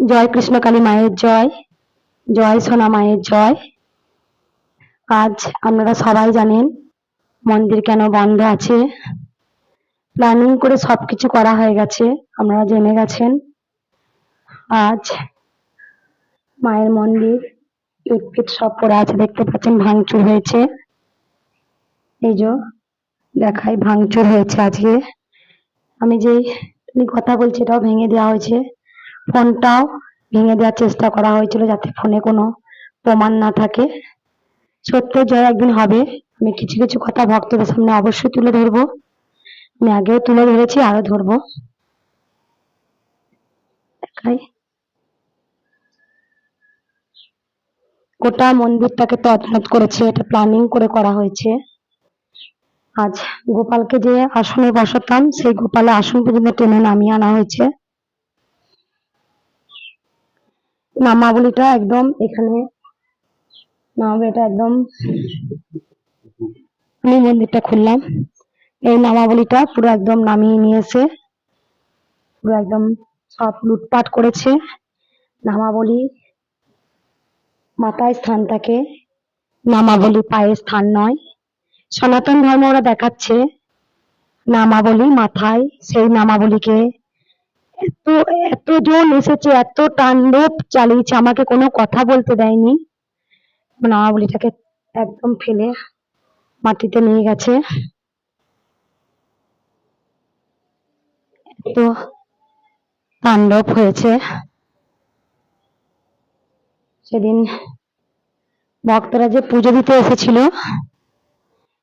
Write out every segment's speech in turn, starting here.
জয় কৃষ্ণকালী মায়ের জয় জয় সোনা মায়ের জয়। আজ আপনারা সবাই জানেন মন্দির কেন বন্ধ আছে। প্ল্যানিং করে সবকিছু করা হয়ে গেছে, আপনারা জেনে গেছেন। আজ মায়ের মন্দির সব পড়ে আছে, দেখতে পাচ্ছেন ভাঙচুর হয়েছে। এই যে দেখাই ভাঙচুর হয়েছে আজকে। আমি যে কথা বলছি এটাও ভেঙে দেওয়া হয়েছে। ফোনটাও ভেঙে দেওয়ার চেষ্টা করা হয়েছিল যাতে ফোনে কোনো প্রমাণ না থাকে। সত্য জয় একদিন হবে। আমি কিছু কিছু কথা ভক্তদের সামনে অবশ্যই তুলে ধরবো। আমি আগেও তুলে ধরেছি আরও ধরবো। দেখাই। গোটা মন্দিরটাকে তছনছ করেছে, এটা প্ল্যানিং করে করা হয়েছে। আজ গোপালকে যে আসনে বসাতাম, সেই গোপালের আসন পর্যন্ত টেনে নামিয়ে আনা হয়েছে। নামাবলিটা একদম এখানে নামাবলিটা একদম আমি মন্দিরটা খুললাম। এই নামাবলিটা পুরো একদম নামিয়ে নিয়ে এসে পুরো একদম সব লুটপাট করেছে নামাবলি মাথায় স্থান থাকে। নামাবলি পায়ে স্থান নয়। সনাতন ধর্ম ওরা দেখাচ্ছে। নামাবলি মাথায়, সেই নামাবলিকে এত এতজন এসেছে, এত তাণ্ডব চালিয়েছে, আমাকে কোনো কথা বলতে দেয়নি। নামাবলিটাকে একদম ফেলে মাটিতে নিয়ে গেছে। এত তাণ্ডব হয়েছে। সেদিন ভক্তরা যে পুজো দিতে এসেছিল,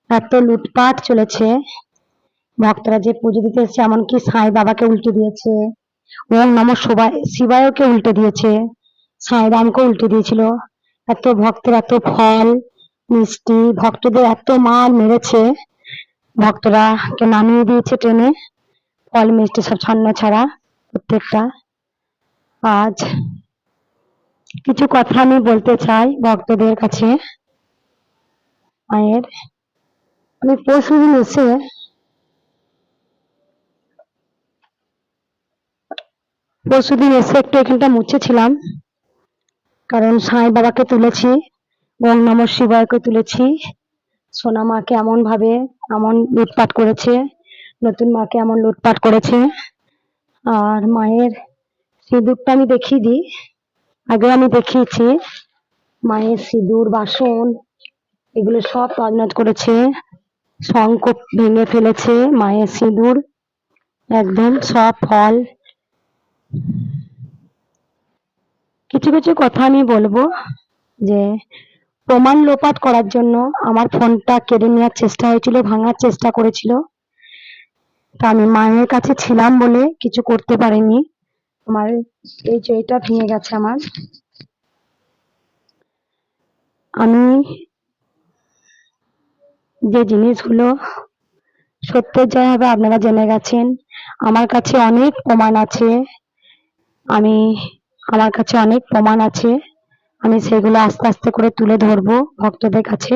এত লুটপাট চলেছে। ভক্তরা যে পুজো দিতে এসেছে, এমনকি সাঁই বাবাকে উল্টে দিয়েছে। ওম নম শিবায়। শিবায়কে উল্টে দিয়েছে। সাঁই রামকে উল্টে দিয়েছিল। এত ভক্তের এত ফল, মিষ্টি, ভক্তদের এত মার মেরেছে। ভক্তরা কে নামিয়ে দিয়েছে ট্রেনে। ফল, মিষ্টি সব ছন্ন ছাড়া প্রত্যেকটা। আজ কিছু কথা আমি বলতে চাই ভক্তদের কাছে। মায়ের। আমি পরশুদিন এসে পরশুদিন এসে একটু এখানটা মুছেছিলাম। কারণ সাঁই বাবাকে তুলেছি ওম নম শিবায়কে তুলেছি। সোনা মাকে এমন ভাবে এমন লুটপাট করেছে, নতুন মাকে এমন লুটপাট করেছে। আর মায়ের সিঁদুরটা আমি দেখিয়ে দিই। আগে আমি দেখিয়েছি, মায়ের সিঁদুর, বাসন, এগুলো সব তজনজ করেছে। শঙ্খ ভেঙে ফেলেছে মায়ের সিঁদুর। একদম সব ফল কিছু কিছু কথা আমি বলব যে, প্রমাণ লোপাট করার জন্য আমার ফোনটা কেড়ে নেওয়ার চেষ্টা হয়েছিল, ভাঙার চেষ্টা করেছিল। তা আমি মায়ের কাছে ছিলাম বলে কিছু করতে পারিনি। আমার এই যে এটা ভেঙে গেছে আমার। আমি যে জিনিসগুলো সত্যের জয় হবে আপনারা জেনে গেছেন। আমার কাছে অনেক প্রমাণ আছে। আমি আমার কাছে অনেক প্রমাণ আছে। আমি সেগুলো আস্তে আস্তে করে তুলে ধরবো ভক্তদের কাছে।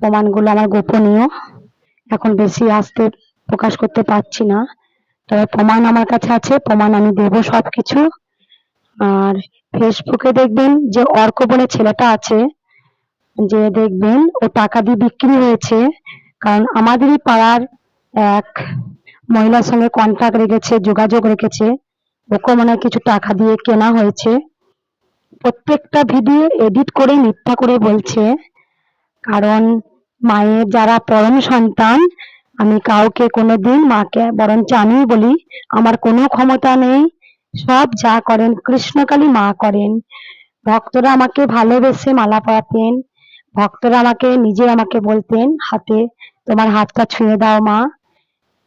প্রমাণগুলো আমার গোপনীয়। এখন বেশি আস্তে প্রকাশ করতে পারছি না। তবে প্রমাণ আমার কাছে আছে, প্রমাণ আমি দেবো সবকিছু। আর ফেসবুকে দেখবেন যে অর্ক বলে ছেলেটা আছে, যে দেখবেন ও টাকা দিয়ে বিক্রি হয়েছে। কারণ আমাদেরই পাড়ার এক মহিলার সঙ্গে কন্ট্যাক্ট রেখেছে, যোগাযোগ রেখেছে। ওকে মনে হয় কিছু টাকা দিয়ে কেনা হয়েছে। প্রত্যেকটা ভিডিও এডিট করে মিথ্যা করে বলছে। কারণ মায়ের যারা পরম সন্তান, আমি কাউকে কোনোদিন মাকে, বরঞ্চ আমি বলি, আমার কোনো ক্ষমতা নেই। সব যা করেন কৃষ্ণকালী মা করেন। ভক্তরা আমাকে ভালোবেসে মালা পরাতেন। ভক্তরা আমাকে নিজে আমাকে বলতেন, হাতে তোমার হাতটা ছুঁয়ে দাও মা।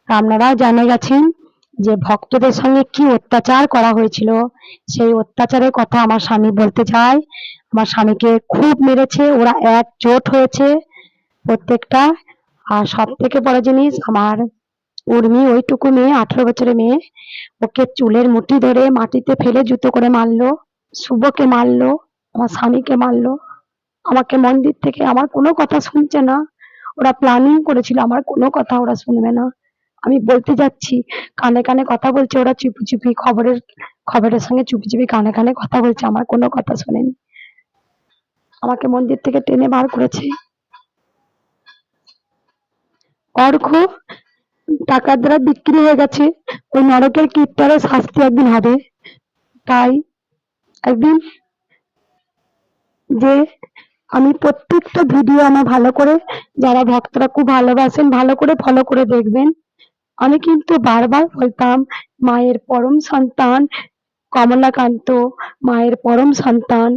আপনারাও জানে গেছেন যে ভক্তদের সঙ্গে কি অত্যাচার করা হয়েছিল, সেই অত্যাচারের কথা আমার স্বামী বলতে চায়। আমার স্বামীকে খুব মেরেছে, ওরা একজোট হয়েছে প্রত্যেকটা। আর সব থেকে বড় জিনিস, আমার উর্মি, ওইটুকু মেয়ে, আঠারো বছরের মেয়ে, ওকে চুলের মুঠি ধরে মাটিতে ফেলে জুতো করে মারলো, শুভকে মারলো, আমার স্বামীকে মারলো। আমাকে মন্দির থেকে, আমার কোনো কথা শুনছে না। ওরা প্ল্যানিং করেছিল, আমার কোনো কথা ওরা শুনবে না। আমি বলতে যাচ্ছি, কানে কানে কথা বলছে ওরা, চুপি চুপি খবরের খবরের সঙ্গে চুপি চুপি কানে কানে কথা বলছে, আমার কোনো কথা শোনেনি। আমাকে মন্দির থেকে টেনে বার করেছে। অর্ঘ টাকার দ্বারা বিক্রি হয়ে গেছে। ওই নরকের কীর্তনের শাস্তি একদিন হবে। তাই একদিন যে আমি প্রত্যেকটা ভিডিও আমার ভালো করে, যারা ভক্তরা খুব ভালোবাসেন, ভালো করে ফলো করে দেখবেন। আমি কিন্তু বারবার বলতাম, মায়ের পরম সন্তান, কমলাকান্ত, মায়ের পরম সন্তান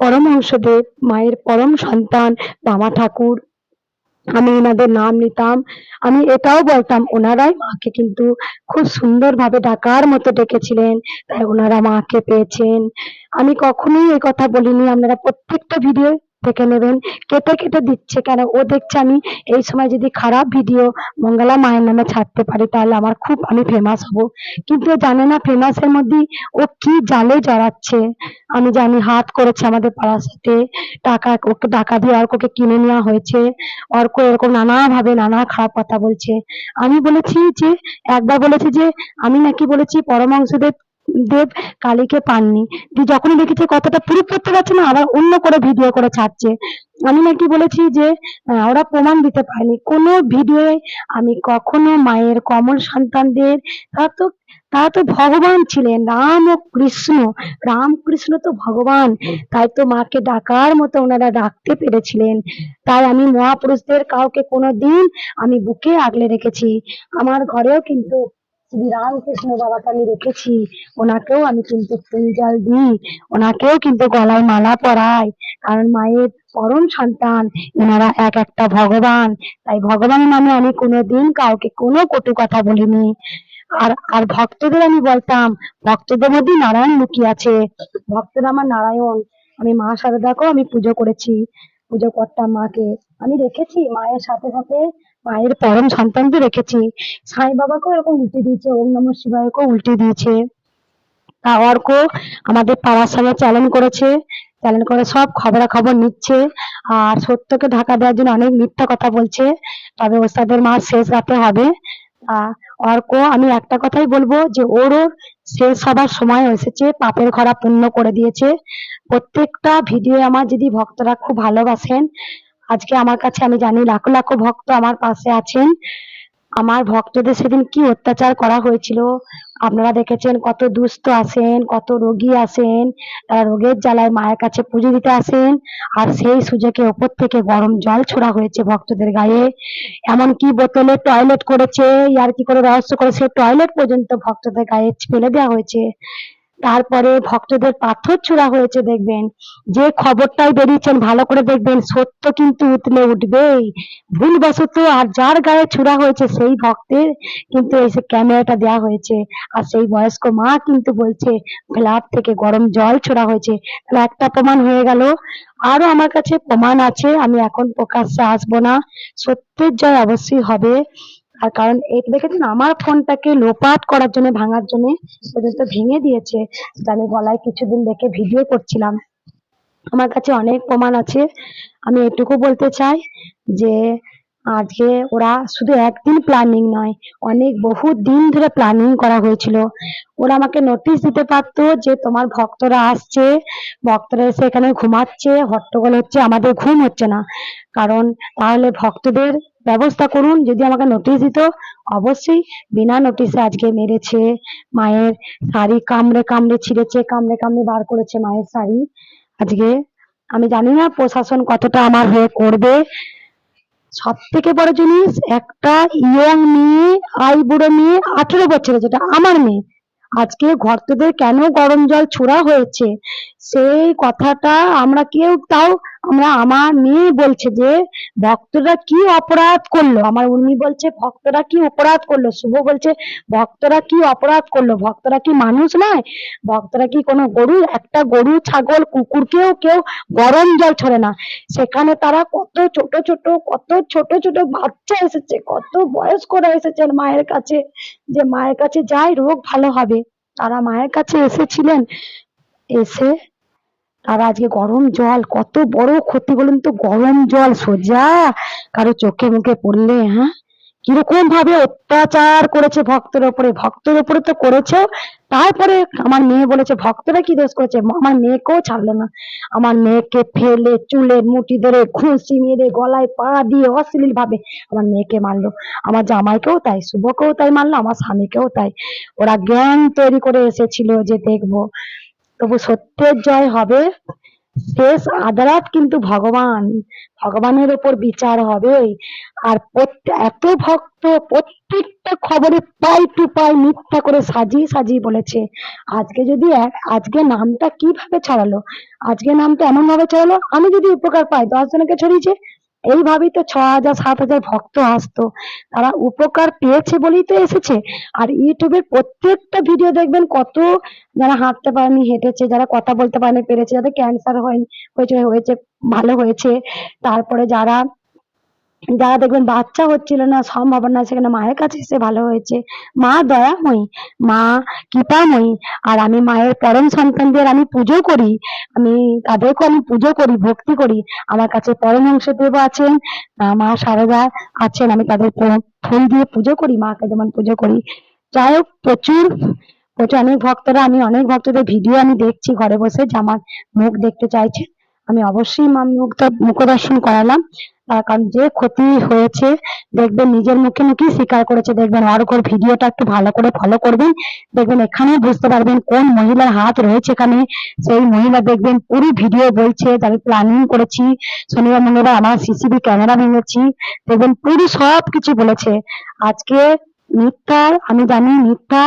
পরমহংসদেব মায়ের পরম সন্তান বামা ঠাকুর। আমি এনাদের নাম নিতাম। আমি এটাও বলতাম, ওনারাই মাকে কিন্তু খুব সুন্দরভাবে ডাকার মতো ডেকেছিলেন, তাই ওনারা মাকে পেয়েছেন। আমি কখনোই এই কথা বলিনি। আপনারা প্রত্যেকটা ভিডিও দেখে নেবেন। কেটে কেটে দিচ্ছে কেন? ও দেখছে আমি এই সময় যদি খারাপ ভিডিও মঙ্গলা মায়ের নামে ছাড়তে পারি, তাহলে আমার খুব আমি ফেমাস হব। কিন্তু ও জানে না ফেমাসের মধ্যে ও কি জালে জড়াচ্ছে। আমি জানি হাত করেছে আমাদের পাড়ার সাথে টাকা ওকে টাকা দিয়ে অর্ককে কিনে নেওয়া হয়েছে। অর্ক এরকম নানা ভাবে নানা খারাপ কথা বলছে। আমি বলেছি যে, একবার বলেছি যে, আমি নাকি বলেছি পরমাংশদেব দেব কালীকে পাননি। দিয়ে যখনই দেখেছে কথাটা প্রুফ করতে পারছে না, আবার অন্য করে ভিডিও করে ছাড়ছে। আমি নাকি বলেছি যে ওরা প্রমাণ দিতে পারেনি। কোনো ভিডিও আমি কখনো মায়ের কমল সন্তানদের, তারা তো তারা তো ভগবান ছিলেন। রাম ও কৃষ্ণ রাম কৃষ্ণ তো ভগবান। তাই তো মাকে ডাকার মতো ওনারা ডাকতে পেরেছিলেন। তাই আমি মহাপুরুষদের কাউকে কোনো দিন আমি বুকে আগলে রেখেছি। আমার ঘরেও কিন্তু শ্রী রামকৃষ্ণ বাবাকে আমি রেখেছি। ওনাকেও আমি কিন্তু ফুল জল দিই। ওনাকেও কিন্তু গলায় মালা পরাই। কারণ মায়ের পরম সন্তান, এনারা এক একটা ভগবান। তাই ভগবানের নামে আমি কোনোদিন কাউকে কোনো কটু কথা বলিনি। আর আর ভক্তদের আমি বলতাম, ভক্তদের মধ্যে নারায়ণ লুকিয়ে আছে। ভক্তরা আমার নারায়ণ। আমি মা শারদাকেও আমি পুজো করেছি। পুজো করতাম মাকে। আমি রেখেছি মায়ের সাথে সাথে মায়ের পরম সন্তানকে রেখেছি। সাই বাবাকেও এরকম উল্টে দিয়েছে, ওম নম শিবায়কেও উল্টে দিয়েছে। অর্ক আমাদের পাড়ার সঙ্গে চ্যালেঞ্জ করেছে চ্যালেঞ্জ করে সব খবরাখবর নিচ্ছে। আর সত্যকে ঢাকা দেওয়ার জন্য অনেক মিথ্যা কথা বলছে, তবে ওস্তাদের মাস শেষ রাতে হবে। অর্ক আমি একটা কথাই বলব যে ওরও শেষ হবার সময় এসেছে, পাপের খরা পূর্ণ করে দিয়েছে। প্রত্যেকটা ভিডিও আমার যদি ভক্তরা খুব ভালোবাসেন আজকে আমার কাছে, আমি জানি লাখো লাখো ভক্ত আমার পাশে আছেন। আমার ভক্তদের সেদিন কি অত্যাচার করা হয়েছিল? আপনারা দেখেছেন কত দুস্থ আসেন কত রোগী আসেন তারা রোগের জ্বালায় মায়ের কাছে পুজো দিতে আসেন। আর সেই সুযোগে ওপর থেকে গরম জল ছোড়া হয়েছে ভক্তদের গায়ে। এমনকি বোতলে টয়লেট করেছে আর কি করে রহস্য করে সে টয়লেট পর্যন্ত ভক্তদের গায়ে ফেলে দেওয়া হয়েছে। তারপরে ভক্তদের পাথর ছোড়া হয়েছে দেখবেন। যে খবরটাই বেরিয়েছেন, ভালো করে দেখবেন, সত্য কিন্তু উতলে উঠবেই। ভুলবশত আর যার গায়ে ছোড়া হয়েছে সেই ভক্তের কিন্তু এসে ক্যামেরাটা দেওয়া হয়েছে। আর সেই বয়স্ক মা কিন্তু বলছে গ্লাভ থেকে গরম জল ছোড়া হয়েছে। তাহলে একটা প্রমাণ হয়ে গেল। আরও আমার কাছে প্রমাণ আছে, আমি এখন প্রকাশ্যে আসব না। সত্যের জয় অবশ্যই হবে। আর কারণ দেখেছেন আমার ফোনটাকে লোপাট করার জন্য, ভাঙার জন্য পর্যন্ত ভেঙে দিয়েছে। আমি গলায় কিছুদিন দেখে ভিডিও করছিলাম। আমার কাছে অনেক প্রমাণ আছে। আমি এটুকু বলতে চাই যে, আজকে ওরা শুধু একদিন প্ল্যানিং নয়, অনেক বহু দিন ধরে প্ল্যানিং করা হয়েছিল। ওরা আমাকে নোটিশ দিতে পারতো যে তোমার ভক্তরা আসছে, ভক্তরা এসে এখানে ঘুমাচ্ছে, হট্টগোল হচ্ছে, আমাদের ঘুম হচ্ছে না। কারণ তাহলে ভক্তদের ব্যবস্থা করুন। যদি আমাকে নোটিশ দিত, অবশ্যই বিনা নোটিশে আজকে মেরেছে মায়ের শাড়ি, কামড়ে কামড়ে ছিঁড়েছে, কামড়ে কামড়ে বার করেছে মায়ের শাড়ি। আজকে আমি জানি না প্রশাসন কতটা আমার হয়ে করবে। সব থেকে বড় জিনিস, একটা ইয়ং মেয়ে আইবুড়ো মেয়ে, আঠেরো বছরের যেটা আমার মেয়ে, আজকে ভক্তদের কেন গরম জল ছোড়া হয়েছে? সেই কথাটা আমরা কেউ তাও আমরা আমার মেয়ে বলছে যে, ভক্তরা কি অপরাধ করল? আমার উর্মি বলছে, ভক্তরা কি অপরাধ করল? শুভ বলছে, ভক্তরা কি অপরাধ করল? ভক্তরা কি মানুষ নয়? ভক্তরা কি কোনো গরু? একটা গরু, ছাগল, কুকুরকেও কেউ গরম জল ছড়ে না। সেখানে তারা কত ছোট ছোট, কত ছোট ছোট বাচ্চা এসেছে, কত বয়স্করা এসেছেন মায়ের কাছে, যে মায়ের কাছে যাই, রোগ ভালো হবে। তারা মায়ের কাছে এসেছিলেন, এসে তারা আজকে গরম জল, কত বড় ক্ষতি বলুন তো? গরম জল, সোজা। কারও চোখে মুখে পড়লে হ্যাঁ? কীরকম ভাবে অত্যাচার করেছে ভক্তের ওপরে। ভক্তের ওপরে তো করেছে। তারপরে আমার মেয়ে বলেছে, ভক্তরা কি দোষ করেছে? আমার মেয়েকেও ছাড়লো না। আমার মেয়েকে ফেলে, চুলে মুঠি ধরে খুঁসি মেরে, গলায় পা দিয়ে অশ্লীল ভাবে আমার মেয়েকে মারলো। আমার জামাইকেও তাই, শুভকেও তাই মারলো, আমার স্বামীকেও তাই। ওরা জ্ঞান তৈরি করে এসেছিল যে দেখব। তবু সত্যের জয় হবে। শেষ আদালত কিন্তু ভগবান, ভগবানের ওপর বিচার হবে। আর এত ভক্ত, প্রত্যেকটা খবরে পাই টু পাই মিথ্যা করে সাজিয়ে সাজিয়ে বলেছে। আজকে যদি আজকে নামটা কীভাবে ছড়ালো? আজকে নামটা এমন ভাবে ছড়ালো, আমি যদি উপকার পাই, দশ জনকে ছড়িয়েছে এইভাবেই তো ছ হাজার, সাত হাজার ভক্ত আসতো। তারা উপকার পেয়েছে বলেই তো এসেছে। আর ইউটিউবের প্রত্যেকটা ভিডিও দেখবেন কত যারা হাঁটতে পারেনি, হেঁটেছে, যারা কথা বলতে পারেনি, পেরেছে, যাদের ক্যান্সার হয়নি, হয়েছে হয়েছে, ভালো হয়েছে। তারপরে যারা যারা দেখবেন বাচ্চা হচ্ছিল না, সম্ভাবনা সেখানে মায়ের কাছে এসে ভালো হয়েছে। মা দয়াময়ী, মা কৃপাময়ী। আর আমি মায়ের পরম সন্তানদের আমি পুজো করি। আমি তাদেরকেও আমি পুজো করি, ভক্তি করি। আমার কাছে পরমহংস দেব আছেন মা সারদা আছেন। আমি তাদের ফুল দিয়ে পুজো করি, মাকে যেমন পুজো করি। যাই হোক, প্রচুর প্রচুর অনেক ভক্তরা, আমি অনেক ভক্তদের ভিডিও আমি দেখছি, ঘরে বসে যে আমার মুখ দেখতে চাইছে। আমি অবশ্যই মা মুখটা মুখ দর্শন করালাম। কারণ যে ক্ষতি হয়েছে, দেখবেন নিজের মুখে মুখেই স্বীকার করেছে, দেখবেন ওর ভিডিওটা একটু ভালো করে ফলো করবেন, দেখবেন এখানেই বুঝতে পারবেন কোন মহিলার হাত রয়েছে এখানে, সেই মহিলা দেখবেন পুরো ভিডিও বলছে আমি প্ল্যানিং করেছি শনিবার মঙ্গলবার আমার সিসিবি ক্যামেরা ভেঙেছি, দেখবেন পুরো সব কিছু বলেছে। আজকে মিথ্যা, আমি জানি মিথ্যা,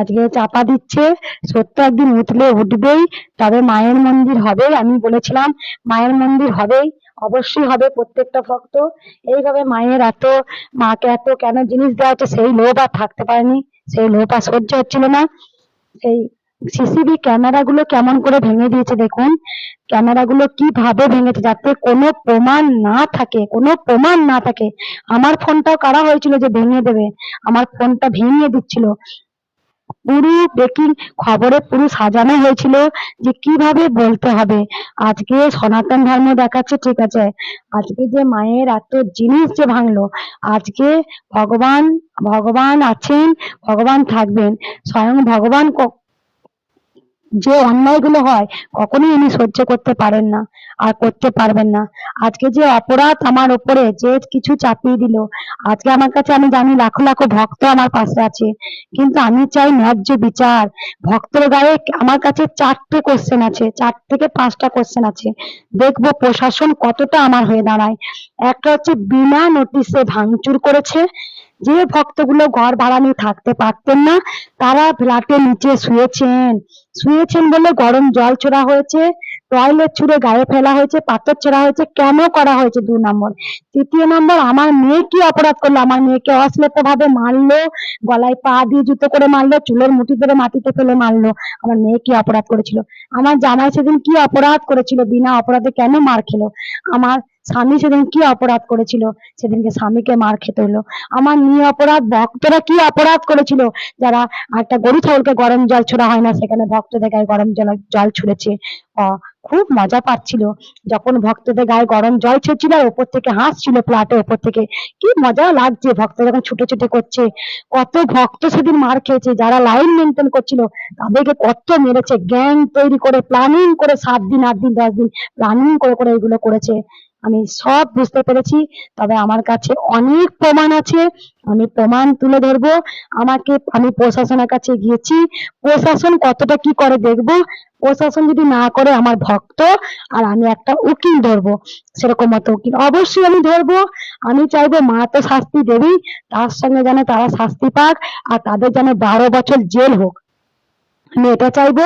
আজকে চাপা দিচ্ছে, সত্য একদিন উঠলে উঠবেই, তবে মায়ের মন্দির হবে আমি বলেছিলাম, মায়ের মন্দির হবেই। অবশ্যই হবে প্রত্যেকটা ভক্ত। এইভাবে মায়ের এত, মাকে এত কেন জিনিস দেওয়া হচ্ছে, সেই লোভ আর থাকতে পারেনি। সেই লোভ আর সহ্য হচ্ছিল না। সেই সিসিবি ক্যামেরা গুলো কেমন করে ভেঙে দিয়েছে দেখুন। ক্যামেরা গুলো কীভাবে ভেঙেছে যাতে কোনো প্রমাণ না থাকে, কোনো প্রমাণ না থাকে। আমার ফোনটাও কারা হয়েছিল যে ভেঙে দেবে? আমার ফোনটা ভেঙে দিচ্ছিল। পুরো ব্রেকিং খবরে পুরো সাজানো হয়েছিল যে কীভাবে বলতে হবে। আজকে সনাতন ধর্ম দেখাচ্ছে, ঠিক আছে? আজকে যে মায়ের এত জিনিস যে ভাঙলো, আজকে ভগবান ভগবান আছেন, ভগবান থাকবেন। স্বয়ং ভগবান যে অন্যায়গুলো হয়, কখনোই উনি সহ্য করতে পারেন না, আর করতে পারবেন না। আজকে যে অপরাধ আমার উপরে যে কিছু চাপিয়ে দিল, আজকে আমার কাছে আমি জানি লাখো লাখো ভক্ত আমার পাশে আছে, কিন্তু আমি চাই ন্যায্য বিচার। ভক্তের গায়ে আমার কাছে চারটে কোশ্চেন আছে, চার থেকে পাঁচটা কোশ্চেন আছে। দেখব প্রশাসন কতটা আমার হয়ে দাঁড়ায়। একটা হচ্ছে বিনা নোটিশে ভাঙচুর করেছে যে ভক্তগুলো ঘর ভাড়া নিয়ে থাকতে পারতেন না, তারা ফ্ল্যাটের নিচে শুয়েছেন। শুয়েছেন বলে গরম জল ছোড়া হয়েছে, টয়লেট ছুঁড়ে গায়ে ফেলা হয়েছে, পাথর ছোড়া হয়েছে, কেন করা হয়েছে দু নম্বর? তৃতীয় নম্বর, আমার মেয়ে কি অপরাধ করল? আমার মেয়েকে অশ্লীল ভাবে মারলো, গলায় পা দিয়ে জুতো করে মারলো, চুলের মুঠি ধরে মাটিতে ফেলে মারলো। আমার মেয়ে কি অপরাধ করেছিল? আমার জামাই সেদিন কি অপরাধ করেছিল? বিনা অপরাধে কেন মার খেলো? আমার স্বামী সেদিন কি অপরাধ করেছিল? সেদিনকে স্বামীকে মার খেতে হলো। আমার নিয়ে অপরাধ ভক্তরা কি অপরাধ করেছিল? যারা একটা গরু ছাগলকে গরম জল ছোড়া হয় না, সেখানে ভক্তদের গায়ে গরম জল জল ছুড়েছে। খুব মজা পাচ্ছিল। যখন ভক্তদের গায়ে গরম জল ছুটছিল আর ওপর থেকে হাসছিল প্লাটে ওপর থেকে। কি মজা লাগছে ভক্ত যখন ছুটে ছুটে করছে। কত ভক্ত সেদিন মার খেয়েছে। যারা লাইন মেনটেন করছিল, তাদেরকে কত মেরেছে। গ্যাং তৈরি করে, প্ল্যানিং করে সাত দিন, আট দিন, দশ দিন প্ল্যানিং করে করে এগুলো করেছে। আমি সব বুঝতে পেরেছি, তবে আমার কাছে অনেক প্রমাণ আছে। আমি প্রমাণ তুলে ধরবো। আমাকে আমি প্রশাসনের কাছে গিয়েছি। প্রশাসন কতটা কি করে দেখব? প্রশাসন যদি না করে আমার ভক্ত, আর আমি একটা উকিল ধরবো, সেরকম মতো উকিল অবশ্যই আমি ধরবো। আমি চাইব মা তো শাস্তি দেবেই, তার সঙ্গে যেন তারা শাস্তি পাক, আর তাদের যেন বারো বছর জেল হোক। আমি এটা চাইব,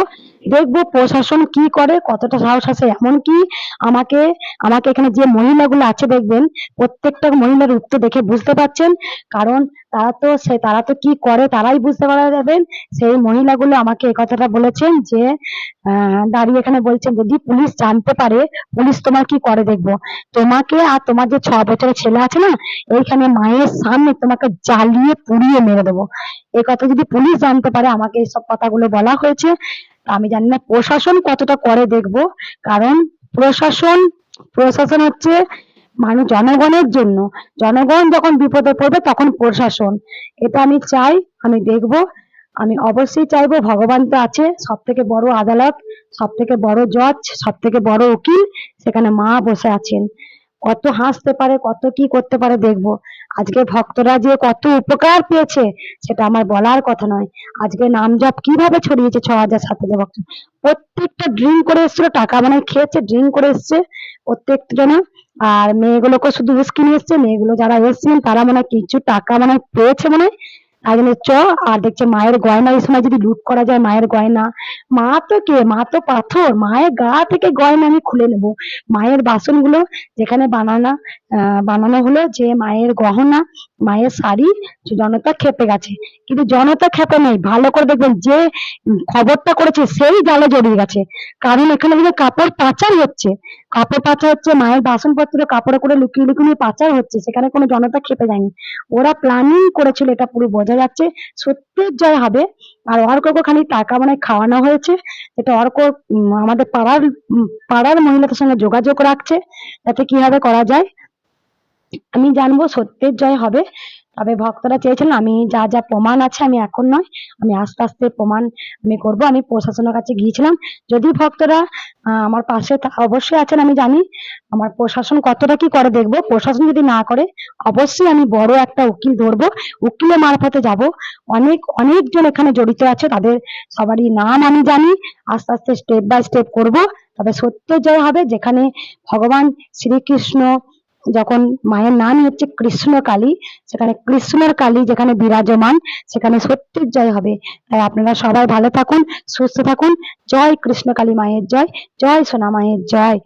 দেখব প্রশাসন কি করে, কতটা সাহস আছে। এমনকি আমাকে আমাকে এখানে যে মহিলাগুলো আছে, দেখবেন, প্রত্যেকটা মহিলার উত্তর দেখে বুঝতে পারছেন। কারণ তারা তো সে, তারা তো কি করে তারাই বুঝতে পারা যাবেন। সেই মহিলাগুলো আমাকে এই কথাটা বলেছেন যে দাঁড়িয়ে এখানে বলছেন, যদি পুলিশ জানতে পারে, পুলিশ তোমার কি করে দেখব? তোমাকে আর তোমার যে ছ বছরের ছেলে আছে না, এইখানে মায়ের সামনে তোমাকে জ্বালিয়ে পুড়িয়ে মেরে দেবো। এই কথা যদি পুলিশ জানতে পারে, আমাকে এইসব কথাগুলো বলা হয়েছে। আমি জানি না প্রশাসন কতটা করে দেখব। কারণ প্রশাসন প্রশাসন হচ্ছে মানুষ জনগণের জন্য। জনগণ যখন বিপদে পড়বে তখন প্রশাসন। এটা আমি চাই, আমি দেখব, আমি অবশ্যই চাইব ভগবান তো আছে সব থেকে বড় আদালত সব থেকে বড় জজ সব থেকে বড় উকিল, সেখানে মা বসে আছেন। কত হাসতে পারে, কত কি করতে পারে দেখব। আজকে ভক্তরা যে কত উপকার পেয়েছে, সেটা আমার বলার কথা নয়। আজকে নাম জপ কীভাবে ছড়িয়েছে ছ হাজার, সাত হাজার ভক্ত? প্রত্যেকটা ড্রিঙ্ক করে এসেছিল, টাকা মানে খেয়েছে ড্রিঙ্ক করে এসছে, প্রত্যেকটা আর মেয়েগুলোকে শুধু উস্কি নিয়ে এসছে, মেয়েগুলো যারা এসেছিলেন তারা মনে কিছু টাকা মানে পেয়েছে মনে তাই চ, আর দেখছে মায়ের গয়না এই সময় যদি লুট করা যায় মায়ের গয়না। মা তো কে? মা তো পাথর। মায়ের গা থেকে গয়না আমি খুলে নেব। মায়ের বাসনগুলো যেখানে বানানো বানানো হলো যে মায়ের গহনা, মায়ের শাড়ি জনতা খেপে গেছে। কিন্তু জনতা খেপে নেই। ভালো করে দেখবেন যে খবরটা করেছে সেই জালে জড়িয়ে গেছে। কারণ এখানে কাপড় পাচার হচ্ছে। কাপড় পাচার হচ্ছে, মায়ের বাসনপত্র, কাপড়ে করে লুকিয়ে লুকিয়ে পাচার হচ্ছে, সেখানে কোনো জনতা খেপে যায়নি। ওরা প্ল্যানিং করেছিল, এটা পুরো বোঝা যাচ্ছে। সত্যের জয় হবে। আর অর্ককে খালি টাকা মানে খাওয়ানো হয়েছে এটা অর্ক আমাদের পাড়ার পাড়ার মহিলাদের সঙ্গে যোগাযোগ রাখছে, যাতে কীভাবে করা যায়। আমি জানব সত্যের জয় হবে। তবে ভক্তরা চেয়েছিলেন আমি যা যা প্রমাণ আছে আমি এখন নয়, আমি আস্তে আস্তে প্রমাণ আমি করব। আমি প্রশাসনের কাছে গিয়েছিলাম। যদি ভক্তরা আমার পাশে অবশ্যই আছেন আমি জানি আমার প্রশাসন কতটা কি করে দেখব। প্রশাসন যদি না করে, অবশ্যই আমি বড় একটা উকিল ধরবো। উকিলের মারফতে যাব। অনেক, অনেকজন এখানে জড়িত আছে, তাদের সবারই নাম আমি জানি। আস্তে আস্তে স্টেপ বাই স্টেপ করব। তবে সত্য জয় হবে যেখানে ভগবান শ্রীকৃষ্ণ যখন মায়ের নামই হচ্ছে কৃষ্ণ কালী সেখানে কৃষ্ণর কালী যেখানে বিরাজমান, সেখানে সত্যের জয় হবে। তাই আপনারা সবাই ভালো থাকুন, সুস্থ থাকুন। জয় কৃষ্ণ কালী মায়ের জয় জয় সোনা মায়ের জয়।